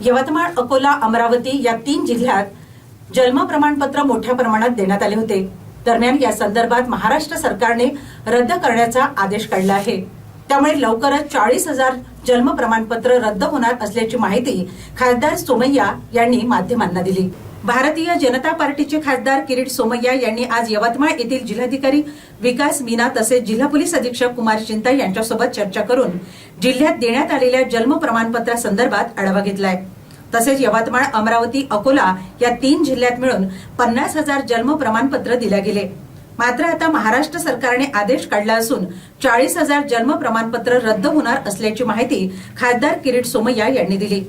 यवतमाळ अकोला अमरावती या तीन जिल्ह्यात जन्म प्रमाणपत्र मोठ्या प्रमाणात देण्यात आले होते. दरम्यान या संदर्भात महाराष्ट्र सरकारने रद्द करण्याचा आदेश काढला आहे. त्यामुळे लवकरच चाळीस हजार जन्म प्रमाणपत्र रद्द होणार असल्याची माहिती खासदार सोमय्या यांनी माध्यमांना दिली. भारतीय जनता पार्टीचे खासदार किरीट सोमय्या यांनी आज यवतमाळ येथील जिल्हाधिकारी विकास मीना तसेच जिल्हा पोलीस अधीक्षक कुमार चिंता यांच्यासोबत चर्चा करून जिल्ह्यात देण्यात आलेल्या जन्म प्रमाणपत्रासंदर्भात आढावा घेतलाय. तसेच यवतमाळ अमरावती अकोला या तीन जिल्ह्यात मिळून पन्नास हजार जन्म प्रमाणपत्र दिल्या गेले. मात्र आता महाराष्ट्र सरकारने आदेश काढला असून चाळीस हजार जन्म प्रमाणपत्र रद्द होणार असल्याची माहिती खासदार किरीट सोमय्या यांनी दिली.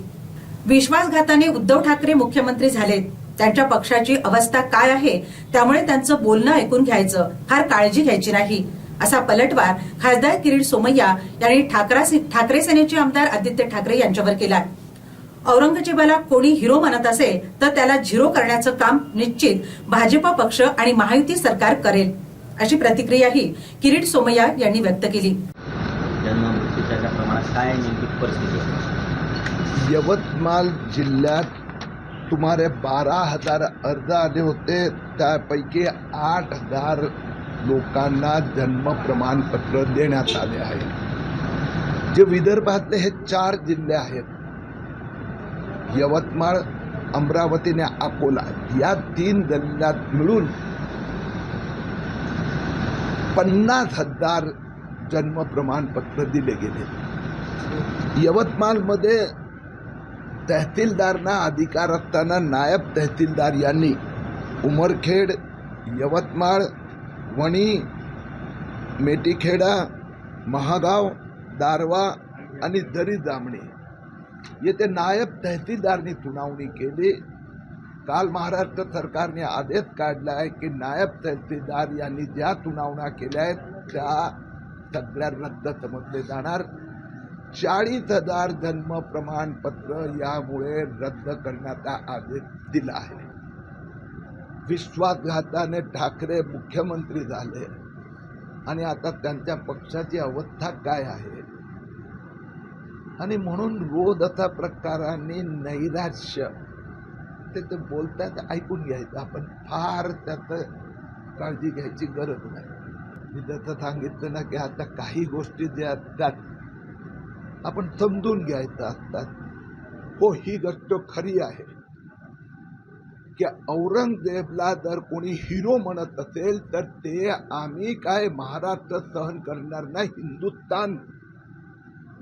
विश्वासघाताने उद्धव ठाकरे मुख्यमंत्री झालेत त्यांच्या पक्षाची अवस्था काय आहे त्यामुळे त्यांचं बोलणं ऐकून घ्यायचं. फार काळजी घ्यायची नाही. असा पलटवार खासदार किरीट सोमय्या यांनी ठाकरे सेनेचे आमदार आदित्य ठाकरे यांच्यावर केला औरंगजेबाला कोणी हिरो म्हणत असेल तर त्याला झिरो करण्याचं काम निश्चित भाजपा पक्ष आणि महायुती सरकार करेल अशी प्रतिक्रियाही किरीट सोमय्या यांनी व्यक्त केली. यवतमाळ जिल्ह्यात सुमारे बारा हजार अर्ज आले होते. त्यापैकी आठ हजार लोकांना जन्म प्रमाणपत्र देण्यात आले आहे. जे विदर्भातले हे चार जिल्हे आहेत यवतमाळ अमरावती आणि अकोला या तीन जिल्ह्यात मिळून पन्नास हजार जन्म प्रमाणपत्र दिले गेले. यवतमाळमध्ये तहसीलदारांना अधिकार असताना नायब तहसीलदार यांनी उमरखेड यवतमाळ वणी मेटीखेडा महागाव दारवा आणि दरी जामणी येथे नायब तहसीलदारनी सुनावणी केली. काल महाराष्ट्र सरकारने आदेश काढला आहे की नायब तहसीलदार यांनी ज्या सुनावण्या केल्या आहेत त्या सगळ्या रद्द समजले जाणार. चाळीस हजार जन्म प्रमाणपत्र यामुळे रद्द करण्याचा आदेश दिला आहे. विश्वासघाताने ठाकरे मुख्यमंत्री झाले. आणि आता त्यांच्या पक्षाची अवस्था काय आहे? आणि म्हणून रोधता प्रकाराने नैराश्य. ते ते बोलतात ऐकून घ्यायचं. आपण फार त्यात काळजी घ्यायची गरज नाही. मी जसं सांगितलं ना की आता काही गोष्टी ज्या असतात आपण समजून घ्यायचं असतात. हो ही गोष्ट खरी आहे. की औरंगजेबला जर कोणी हिरो म्हणत असेल तर ते आम्ही काय महाराष्ट्र सहन करणार नाही हिंदुस्थान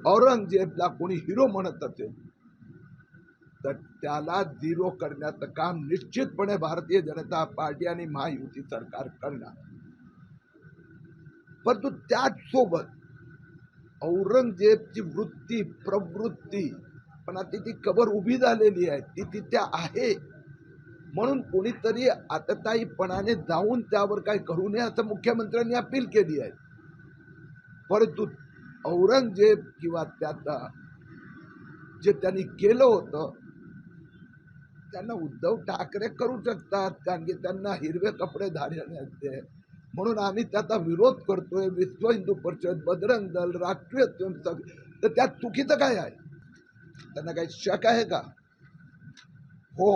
औरंगजेबला कोणी हिरो म्हणत असेल तर त्याला झिरो करण्याचं काम निश्चितपणे भारतीय जनता पार्टी आणि महायुती सरकार करणार. परंतु त्याचसोबत औरंगजेबची वृत्ती प्रवृत्ती पण आता ती कबर उभी झालेली आहे ती तिथे आहे. म्हणून कोणीतरी आतताईपणाने जाऊन त्यावर काय करू नये असं मुख्यमंत्र्यांनी अपील केली आहे. परंतु औरंगजेब किंवा त्याचा जे त्यांनी केलं होतं त्यांना उद्धव ठाकरे करू शकतात कारण की त्यांना हिरवे कपडे धारण्याचे म्हणून आम्ही त्याचा विरोध करतोय विश्व हिंदू परिषद बजरंग दल राष्ट्रीय स्वयंसेवक तर त्यात चुकीचं काय आहे? त्यांना काही शक आहे का? हो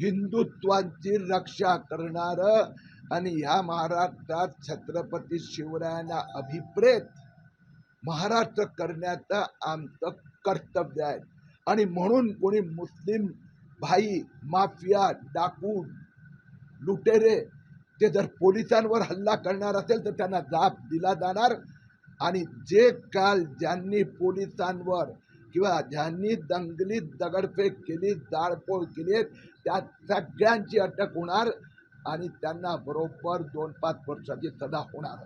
हिंदुत्वाची रक्षा करणार आणि ह्या महाराष्ट्रात छत्रपती शिवरायांना अभिप्रेत महाराष्ट्र करण्याचं आमचं कर्तव्य आहे. आणि म्हणून कोणी मुस्लिम भाई माफिया डाकू लुटेरे ते जर पोलिसांवर हल्ला करणार असेल तर त्यांना जाब दिला जाणार. आणि जे काल ज्यांनी पोलिसांवर किंवा ज्यांनी दंगलीत दगडफेक केली जाळपोळ केली त्या सगळ्यांची अटक होणार आणि त्यांना बरोबर दोन पाच वर्षाची सजा होणार.